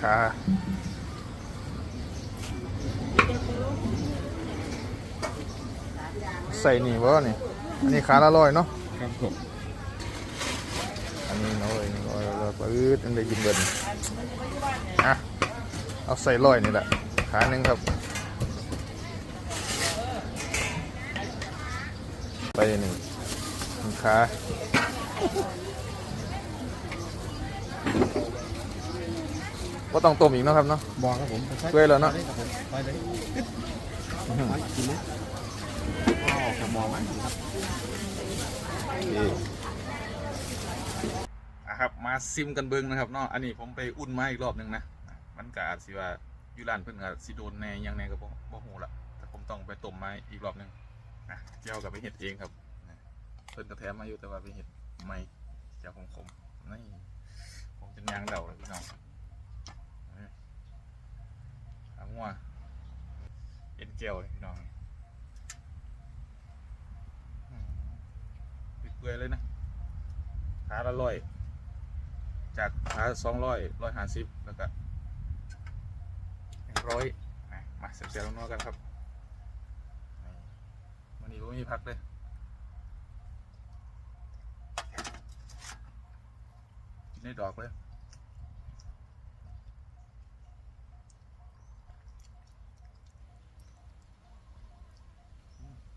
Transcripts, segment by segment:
ขาใส่นี่บ่นี่อันนี้ขาละร้อยเนาะครับผมอันนี้น้อยร้อยร้อยปื๊ดอันได้ยินเบิดอะเอาใส่ร้อยนี่แหละขาหนึ่งครับไปหนึ่งหนึ่งขา ก็ต้องต้มอีกเนาะครับเนาะ บอกครับผมเปื่อยแล้วเนอะครับผมไปเลยไปกินไหมอ้าวครับมองไหมครับอะครับมาซิมกันเบิ้งนะครับเนาะอันนี้ผมไปอุ่นมาอีกรอบหนึงนะอะมันก็อาจสิว่าอยู่ร้านเพิ่นก็สิโดนแหน่หยังแหน่ก็บ่บ่ฮู้ละแต่ผมต้องไปต้มมาอีกรอบหนึงนะเจ้าก็ไปเฮ็ดเองครับนะเพิ่นก็แถมมาอยู่แต่ว่าไปเฮ็ดใหม่เจ้าขมๆนี่ผมจะยางเดาเลยพี่น้องนี่ขา งัวเอ็นเจียวเลยพี่น้องเปื่อยเลยนะขาละร้อย จากขาสองร้อยร้อยห้าสิบแล้วก็หนึ่งร้อยมาเสียบๆลงนัวกันครับวันนี้ผมมีพักเลยกินได้ดอกเลย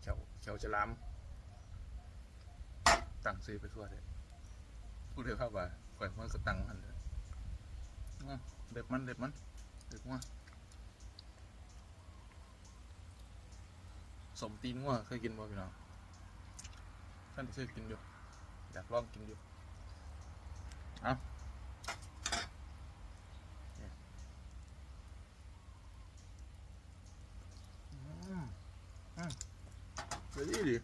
เขีย วจะล้ำตังซื้อไปทั่วเลยพูดเลยครับว่าปล่อยมันกระตังหันเลยเด็บมันเด็บมันเด็บว่าสมตีนงัวเคยกินบ่พี่น้องท่านเคยกินอยู่ อยากลองกินอยู่ เอาเนี่ยอืมอืม เดี๋ยวดีดิ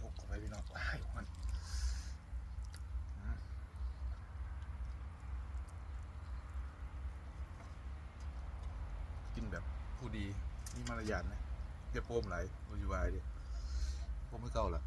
ทุกเข้าไปพี่น้องว้ายมันอืมกินแบบผู้ ดี มีมารยาทนะอย่าโป้มไหลบอยู่วายดิโป้มไม่เก่าหรอม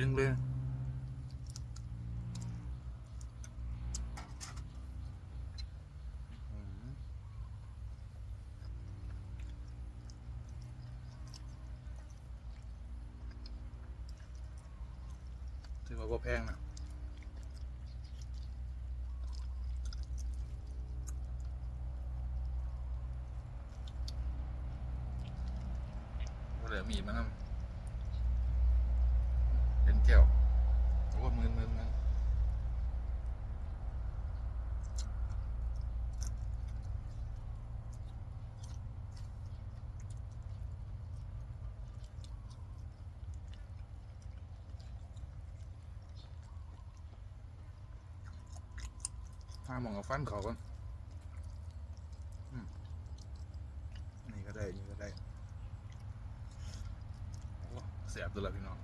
ดึงเลยถือว่าบ่แพงนะเหลือมีมันนำเป็น แก้วโอ้มืนมืนมืนห้ามองกับฟันเขากันอืมนี่ก็ได้ นี่ก็ได้ เสียบตัวละพี่น้อง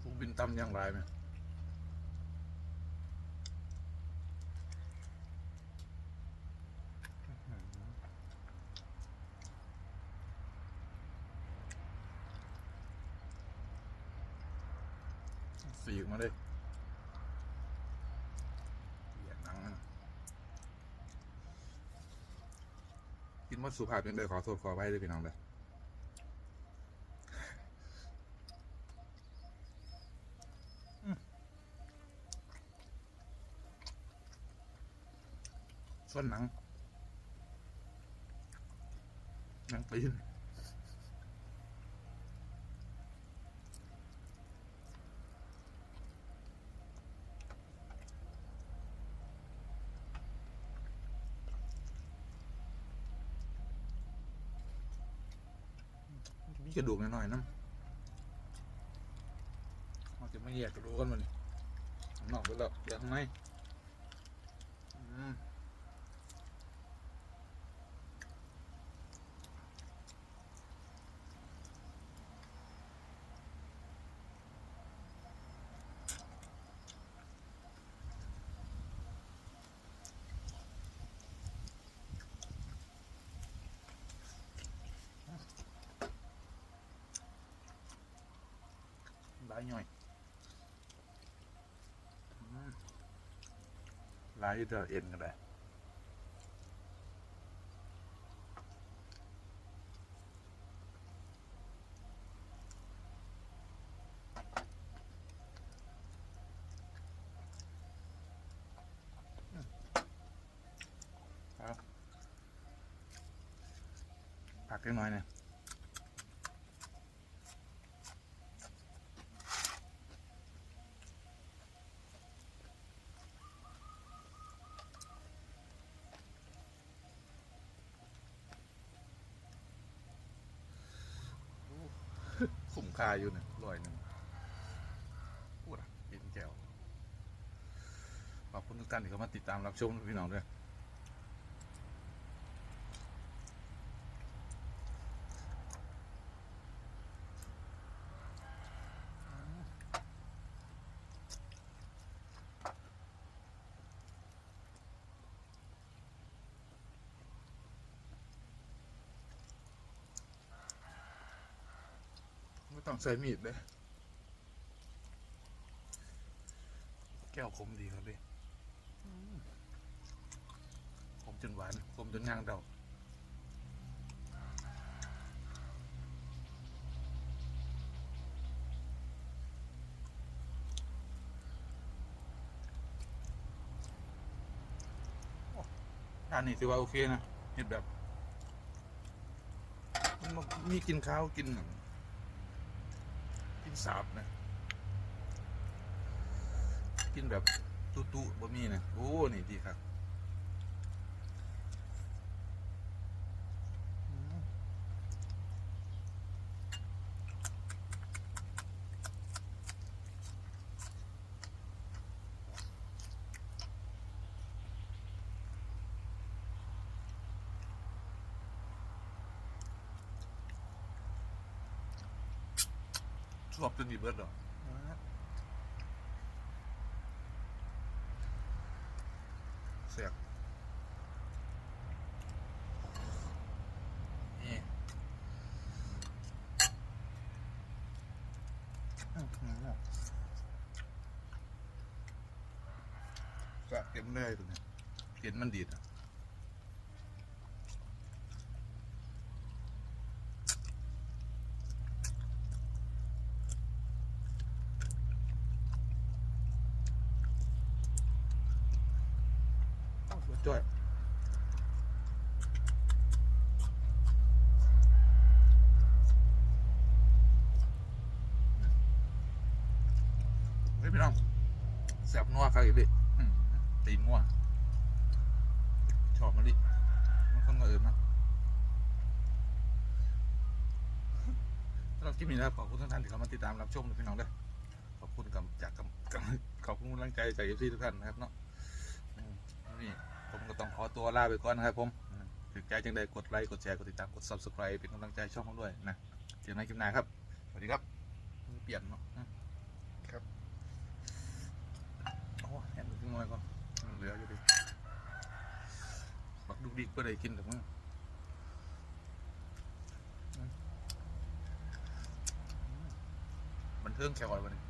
โอ้ ตำอย่างไรไหมสีออกมาเลยเหยียดหนังกินมัดสุภาพเป็นเลยขอโทษขอไว้เลยพี่น้องเลย ส่วนหนัง หนังปีนมีกระดูกน้อยๆนะเราจะไม่แยกกระดูกกันมันนอกไปแล้วเดี๋ยวข้างในอืมายหน่อยลายเดอเอ็นกันเลยผักเล็กน้อยเนี่ย คุ้าอยู่นี่ยร้อยหนึ่งพูดอะกินแก้วขอบคุณทุกท่านที่เข้ามาติดตามรับชมพี่น้องด้วยไม่ ต้องใส่มีดเลยแก้วคมดีครับพี่อืมคมจนหวานคมจนย่างเดาอ้อันนี้ถือว่าโอเคนะเห็ดแบบ มันมีกินข้าวกินหนังกิน สาบนะกินแบบตุตุๆบ่มีนะโอ้นี่ดีครับอืม ชอบจนดีเบิดเหรอเสียกนี่อื้อหือสะเต็มเลยตัวเนี้ยเห็นมันดีดอะ โอ้สุดยอดเฮ้ยพี่น้องแสบนัวครับอีกดิอื้อหือตีนงัวชอบมาดิมันคนก็อื่นนะสำหรับคลิปนี้นะครับขอบคุณทุกท่านที่เข้ามาติดตามรับชมนะพี่น้องเด้อขอบคุณกับจากกับกับขอบคุณกำลังใจจากเอฟซีทุกท่านนะครับเนาะอืมนี่ ผมก็ต้องขอตัวลาไปก่อนนะครับผมถึงใจจังใดกดไลค์กดแชร์กดติดตามกด subscribe เป็นกำลังใจช่องผมด้วยนะเจอกันในคลิปหน้าครับ สวัสดีครับเปลี่ยนเนาะครับโอ้แหนขึ้น้อยก่อนเหลืออยู่ดิบักดุกดีกเพื่อได้กินแต่มึงมันเทิงแค่ก่อนวันนี้